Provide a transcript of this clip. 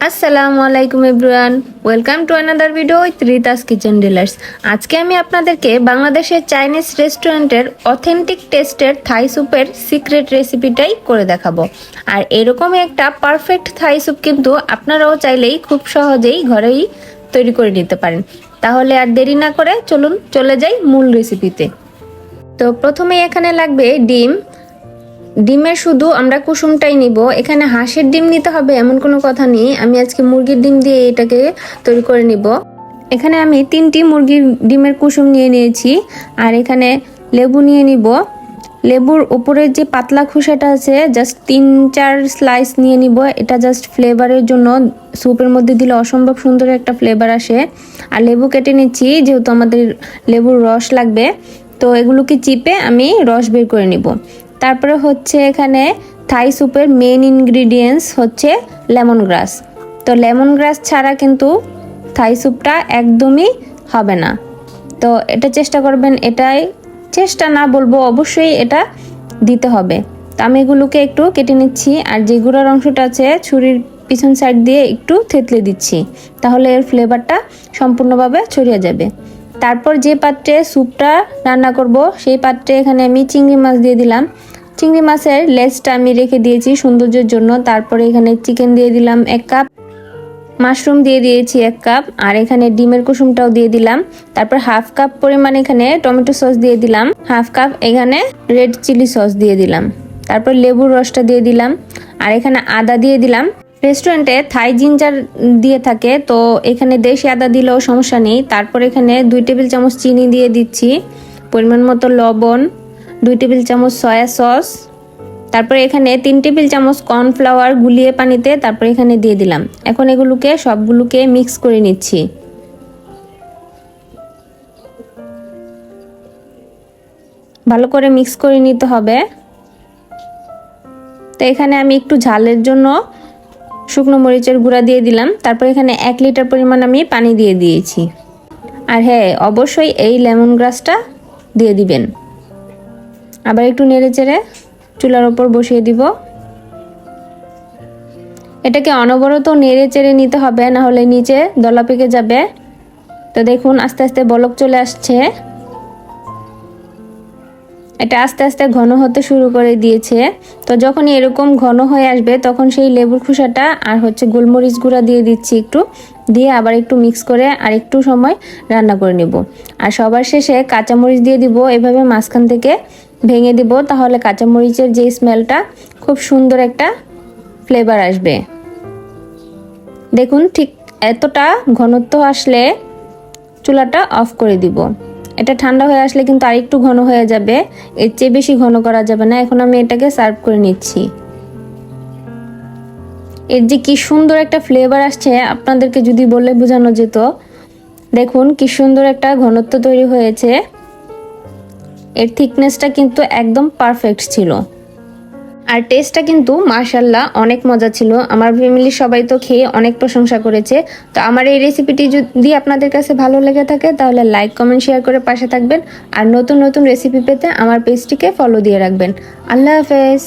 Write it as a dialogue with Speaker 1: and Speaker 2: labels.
Speaker 1: আসসালামু আলাইকুম everyone. Welcome to another video with Rita's kitchen dealers আজকে আমি আপনাদেরকে বাংলাদেশের চাইনিজ রেস্টুরেন্টের অথেন্টিক টেস্টের থাই স্যুপের সিক্রেট রেসিপিটাই করে দেখাবো। আর এরকমই একটা পারফেক্ট থাই স্যুপ কিন্তু আপনারাও চাইলেই খুব সহজেই ঘরেই তৈরি করে নিতে পারেন। তাহলে আর দেরি না করে চলুন চলে যাই মূল রেসিপিতে তো প্রথমেই এখানে লাগবে ডিম ডিমের শুধু আমরা কুসুমটাই নিব। এখানে হাঁসের ডিম নিতে হবে এমন কোনো কথা নেই। আমি আজকে মুরগির ডিম দিয়ে এটাকে তৈরি করে নিব। এখানে আমি তিনটি মুরগির ডিমের কুসুম নিয়ে নিয়েছি। আর এখানে লেবু নিয়ে নিব। লেবুর উপরের যে পাতলা খোসাটা আছে জাস্ট তিন, চার স্লাইস নিয়ে নিব। এটা জাস্ট ফ্লেভারের জন্য স্যুপের মধ্যে দিলে অসম্ভব সুন্দর একটা ফ্লেভার আসে। আর লেবু কেটে নিচ্ছি, যেহেতু আমাদের লেবুর রস লাগবে। তো এগুলোকে চিপে আমি রস বের করে নিব। তারপরে হচ্ছে এখানে থাই স্যুপের মেন ইনগ্রিডিয়েন্টস হচ্ছে লেমন গ্রাস তো লেমন গ্রাস ছাড়া কিন্তু থাই স্যুপটা একদমই হবে না। তো এটা চেষ্টা করবেন, এটাই চেষ্টা না বলব, অবশ্যই এটা দিতে হবে। তো আমি এগুলোকে একটু কেটে নিচ্ছি, আর যে গুঁড়ার অংশটা আছে ছুরির পিছন সাইড দিয়ে একটু থেতলে দিচ্ছি, তাহলে এর ফ্লেভারটা সম্পূর্ণভাবে ছড়িয়ে যাবে। তারপর যে পাত্রে স্যুপটা রান্না করব, সেই পাত্রে এখানে আমি চিংড়ি মাছ দিয়ে দিলাম। চিংড়ি মাছের লেজটা আমি রেখে দিয়েছি সৌন্দর্যের জন্য। তারপরে এখানে চিকেন দিয়ে দিলাম এক কাপ মাশরুম দিয়ে দিয়েছি এক কাপ আর এখানে ডিমের কুসুমটাও দিয়ে দিলাম। তারপর হাফ কাপ পরিমাণ এখানে টমেটো সস দিয়ে দিলাম। হাফ কাপ এখানে রেড চিলি সস দিয়ে দিলাম। তারপর লেবুর রসটা দিয়ে দিলাম। আর এখানে আদা দিয়ে দিলাম। রেস্টুরেন্টে থাই জিঞ্জার দিয়ে থাকে, তো এখানে দেশি আদা দিলেও সমস্যা নেই। তারপর এখানে দুই টেবিল চামচ চিনি দিয়ে দিচ্ছি। পরিমাণ মতো লবণ দুই টেবিল চামচ সয়া সস, তারপরে এখানে তিন টেবিল চামচ কর্নফ্লাওয়ার গুলিয়ে পানিতে তারপর এখানে দিয়ে দিলাম। এখন এগুলোকে সবগুলোকে মিক্স করে নিচ্ছি। ভালো করে মিক্স করে নিতে হবে। তো এখানে আমি একটু ঝালের জন্য শুকনো মরিচের গুঁড়া দিয়ে দিলাম। তারপর এখানে এক লিটার পরিমাণ আমি পানি দিয়ে দিয়েছি। আর হ্যাঁ অবশ্যই এই লেমন গ্রাসটা দিয়ে দিবেন। আবার একটু নেড়ে চেড়ে চুলার ওপর বসিয়ে দিব। এটাকে অনবরত নেড়ে চেড়ে নিতে হবে, না হলে নিচে দলা পেকে যাবে। তো দেখুন, আস্তে আস্তে বলক চলে আসছে। এটা আস্তে আস্তে ঘন হতে শুরু করে দিয়েছে। তো যখনই এরকম ঘন হয়ে আসবে, তখন সেই লেবুর খোসাটা আর হচ্ছে গোলমরিচ গুঁড়া দিয়ে দিচ্ছি একটু। দিয়ে আবার একটু মিক্স করে আর একটু সময় রান্না করে নেব। আর সবার শেষে কাঁচামরিচ দিয়ে দিব। এভাবে মাঝখান থেকে ভেঙে দিব, তাহলে কাঁচামরিচের যে স্মেলটা খুব সুন্দর একটা ফ্লেভার আসবে। দেখুন, ঠিক এতটা ঘনত্ব আসলে চুলাটা অফ করে দিব। এটা ঠান্ডা হয়ে আসলে কিন্তু আর একটু ঘন হয়ে যাবে। এর চেয়ে বেশি ঘন করা যাবে না। এখন আমি এটাকে সার্ভ করে নিচ্ছি। এর যে কি সুন্দর একটা ফ্লেভার আসছে, আপনাদেরকে যদি বলে বোঝানো যেত। দেখুন, কি সুন্দর একটা ঘনত্ব তৈরি হয়েছে। এর থিকনেসটা কিন্তু একদম পারফেক্ট ছিল। আর টেস্টটা কিন্তু মার্শাল্লাহ অনেক মজা ছিল। আমার ফ্যামিলির সবাই তো খেয়ে অনেক প্রশংসা করেছে। তো আমার এই রেসিপিটি যদি আপনাদের কাছে ভালো লেগে থাকে, তাহলে লাইক কমেন্ট শেয়ার করে পাশে থাকবেন। আর নতুন নতুন রেসিপি পেতে আমার পেজটিকে ফলো দিয়ে রাখবেন। আল্লাহ হাফেজ।